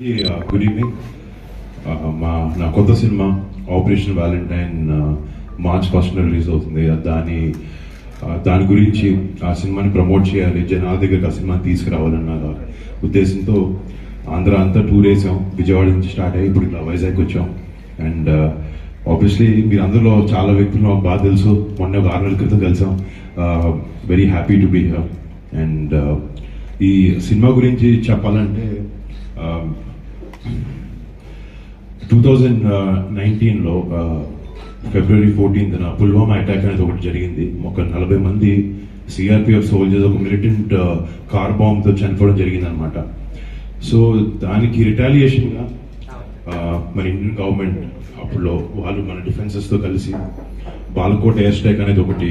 Good evening uh, uh, మా నా కొత్త cinema Operation Valentine March first release అవుతుంది. దాని దాని గురించి ఆ సినిమాని ప్రమోట్ చేయాలి జనాల దగ్గరికి ఆ సినిమా తీసుకురావాలన్న ఉద్దేశంతో ఆంధ్ర అంతా టూర్ వేసాం. విజయవాడ నుంచి స్టార్ట్ అయ్యి ఇప్పుడు ఇలా వైజాగ్ వచ్చాం. అండ్ ఆబ్వియస్లీ uh, మీరు అందులో చాలా వ్యక్తులు నాకు బాగా తెలుసు. మొన్న ఒక ఆరు నెలల క్రితం కలిసాం. Very happy to be here and ఈ సినిమా గురించి చెప్పాలంటే um, టూ థౌజండ్ నైన్టీన్లో ఫిబ్రవరి ఫోర్టీన్త్న పుల్వామా అటాక్ అనేది ఒకటి జరిగింది. ఒక నలభై మంది సిఆర్పిఎఫ్ సోల్జర్స్ ఒక మిలిటెంట్ కార్ బాంబ్తో చనిపోవడం జరిగిందనమాట సో దానికి రిటాలియేషన్గా మరి ఇండియన్ గవర్నమెంట్ అప్పుడులో వాళ్ళు మన డిఫెన్సెస్తో కలిసి బాలకోట్ ఎయిర్ స్ట్రైక్ అనేది ఒకటి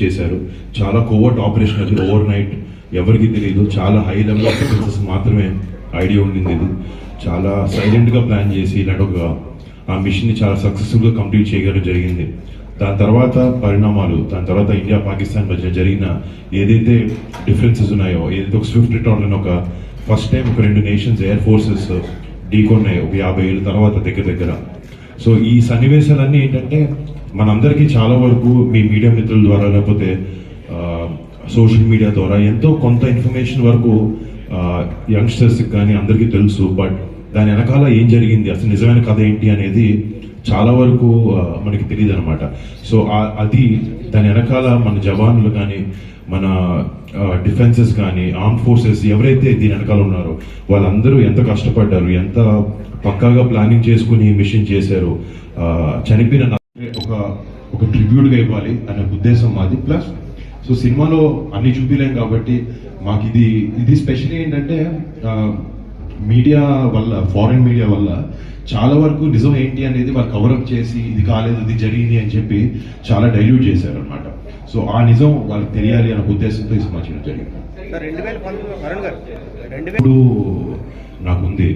చేశారు. చాలా కోవర్ట్ ఆపరేషన్ అది ఓవర్ నైట్ ఎవరికి తెలియదు చాలా హై లెవెల్ ఆఫ్ డిఫెన్సెస్ మాత్రమే ఐడియా ఉండింది ఇది. చాలా సైలెంట్గా ప్లాన్ చేసి ఇలాంటి ఒక ఆ మిషన్ని చాలా సక్సెస్ఫుల్గా కంప్లీట్ చేయడం జరిగింది. దాని తర్వాత పరిణామాలు దాని తర్వాత ఇండియా పాకిస్తాన్ మధ్య జరిగిన ఏదైతే డిఫరెన్సెస్ ఉన్నాయో ఏదైతే ఒక స్విఫ్ట్ రిటర్న్ అని ఒక ఫస్ట్ టైం ఒక రెండు నేషన్స్ ఎయిర్ ఫోర్సెస్ ఢీకొన్నాయి ఒక యాభై ఏళ్ళ తర్వాత దగ్గర దగ్గర. సో ఈ సన్నివేశాలన్నీ ఏంటంటే మనందరికీ చాలా వరకు మీ మీడియా మిత్రుల ద్వారా లేకపోతే సోషల్ మీడియా ద్వారా ఎంతో కొంత ఇన్ఫర్మేషన్ వరకు యంగ్స్టర్స్కి కానీ అందరికీ తెలుసు. బట్ దాని వెనకాల ఏం జరిగింది? అసలు నిజమైన కథ ఏంటి అనేది చాలా వరకు మనకి తెలియదు అనమాట సో అది దాని వెనకాల మన జవాన్లు కానీ మన డిఫెన్సెస్ కానీ ఆర్మ్ ఫోర్సెస్ ఎవరైతే దీని వెనకాల ఉన్నారో వాళ్ళందరూ ఎంత కష్టపడ్డారు ఎంత పక్కాగా ప్లానింగ్ చేసుకుని మిషన్ చేశారు చనిపోయిన ఒక ఒక ట్రిబ్యూట్గా ఇవ్వాలి అనే ఉద్దేశం మాది. ప్లస్ సో సినిమాలో అన్ని చూపించలేం కాబట్టి మాకు ఇది ఇది స్పెషల్ ఏంటంటే మీడియా వల్ల ఫారెన్ మీడియా వల్ల చాలా వరకు నిజం ఏంటి అనేది వాళ్ళు కవరప్ చేసి ఇది కాలేదు ఇది జరిగింది అని చెప్పి చాలా డైల్యూట్ చేశారు అనమాట సో ఆ నిజం వాళ్ళకి తెలియాలి అనే ఉద్దేశంతో ఈ సినిమా చేయడం జరిగింది. ఇప్పుడు నాకుంది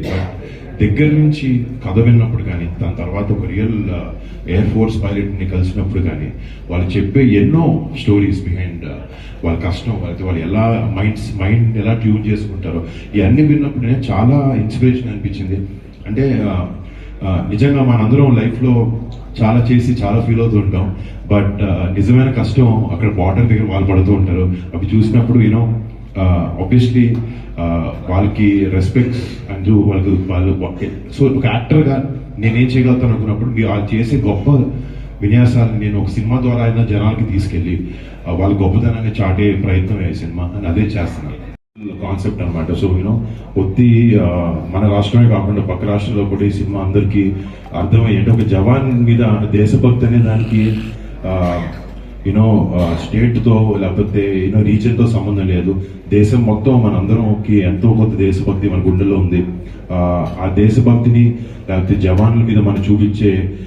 దగ్గర నుంచి కథ విన్నప్పుడు కానీ దాని తర్వాత ఒక రియల్ ఎయిర్ ఫోర్స్ పైలట్ని కలిసినప్పుడు కానీ వాళ్ళు చెప్పే ఎన్నో స్టోరీస్ బిహైండ్ వాళ్ళ కష్టం వాళ్ళకి వాళ్ళు ఎలా మైండ్స్ మైండ్ ఎలా ట్యూన్ చేసుకుంటారో ఇవన్నీ విన్నప్పుడు నేను చాలా ఇన్స్పిరేషన్ అనిపించింది. అంటే ఆ, నిజంగా మనందరం లైఫ్లో చాలా చేసి చాలా ఫీల్ అవుతూ ఉంటాం. బట్ నిజమైన కష్టం అక్కడ వాటర్ దగ్గర వాళ్ళు పడుతూ ఉంటారు. అవి చూసినప్పుడు యూనో ఆబ్వియస్లీ వాళ్ళకి రెస్పెక్ట్ అండ్ వాళ్ళకి వాళ్ళు సో ఒక యాక్టర్గా నేనేం చేయగలుగుతాను అనుకున్నప్పుడు వాళ్ళు చేసే గొప్ప విన్యాసాలను నేను ఒక సినిమా ద్వారా అయినా జనాలకి తీసుకెళ్ళి వాళ్ళు వాళ్ళ గొప్పతనాన్ని చాటే ప్రయత్నం అయ్యే సినిమా అని అదే చేస్తున్నాను. కాన్సెప్ట్ అనమాట సో యూనో ఒత్తి మన రాష్ట్రమే కాకుండా పక్క రాష్ట్రంలో కూడా ఈ సినిమా అందరికీ అర్థమయ్యి అంటే ఒక జవాన్ మీద దేశభక్తి అనే దానికి యూనో స్టేట్తో లేకపోతే యూనో రీజన్తో సంబంధం లేదు. దేశం మొత్తం మనందరంకి ఎంతో కొంత దేశభక్తి మన గుండెలో ఉంది. ఆ, ఆ దేశభక్తిని లేకపోతే జవాన్ల మీద మనం చూపించే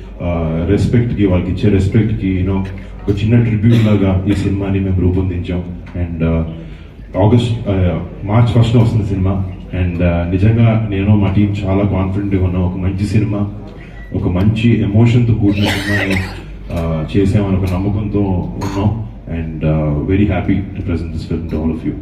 రెస్పెక్ట్కి వాళ్ళకి ఇచ్చే రెస్పెక్ట్కి యూనో ఒక చిన్న ట్రిబ్యూట్ లాగా ఈ సినిమాని మేము రూపొందించాం. అండ్ ఆగస్ట్ మార్చ్ ఫస్ట్ వస్తుంది సినిమా. అండ్ uh, నిజంగా నేను మా టీం చాలా కాన్ఫిడెంట్గా ఉన్నాం. ఒక మంచి సినిమా ఒక మంచి ఎమోషన్తో కూడిన సినిమాని uh, చేసామని ఒక నమ్మకంతో ఉన్నాం. And very happy to present this film to all of you